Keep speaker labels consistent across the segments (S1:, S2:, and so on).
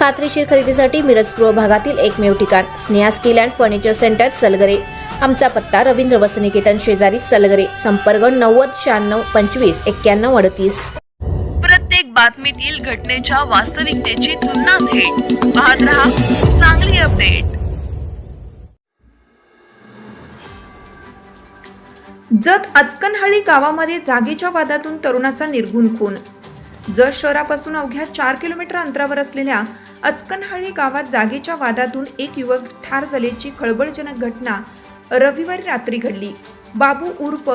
S1: खात्रीशीर खरेदीसाठी मिरज पूर्व भागातील एकमेव ठिकाण Sneha steel and furniture centre Salgare. आमचा पत्ता रवींद्र वसनिकेतन शेजारी सलगरे संपर्क नव्वद शहाण्णव पंचवीस एक्क्याण्णव अडतीस.
S2: प्रत्येक बातमीतील घटनेच्या वास्तविकतेची तुलना थेट. पाहत रहा चांगली अपडेट.
S3: जत अचकनहळ्ळी गावामध्ये जागेच्या वादातून तरुणाचा निर्घुण खून जत शहरापासून अवघ्या चार किलोमीटर अंतरावर असलेल्या अचकनहाळी गावात जागेच्या वादातून एक युवक ठार झाल्याची खळबळजनक घटना रविवारी रात्री घडली. बाबू उर्फ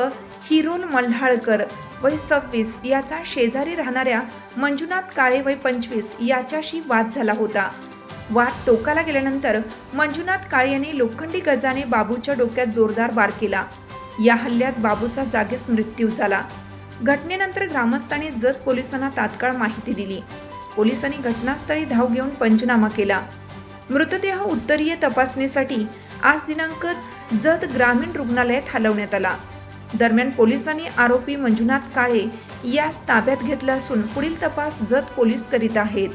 S3: हिरोल मल्हाळकर वय सव्वीस याचा शेजारी राहणाऱ्या मंजुनाथ काळे वय पंचवीस याच्याशी वाद झाला होता. वाद टोकाला गेल्यानंतर मंजुनाथ काळे यांनी लोखंडी गजाने बाबूच्या डोक्यात जोरदार वार केला. या हल्ल्यात बाबूचा जागीच मृत्यू झाला. घटनेनंतर ग्रामस्थांनी जत पोलिसांना तात्काळ माहिती दिली. पोलिसांनी घटनास्थळी धाव घेऊन पंचनामा केला. मृतदेह उत्तरीय तपासणीसाठी आज दिनांक जत ग्रामीण रुग्णालयात हलवण्यात आला. दरम्यान पोलिसांनी आरोपी मंजुनाथ काळे यास ताब्यात घेतला असून पुढील तपास जत पोलीस करीत आहेत.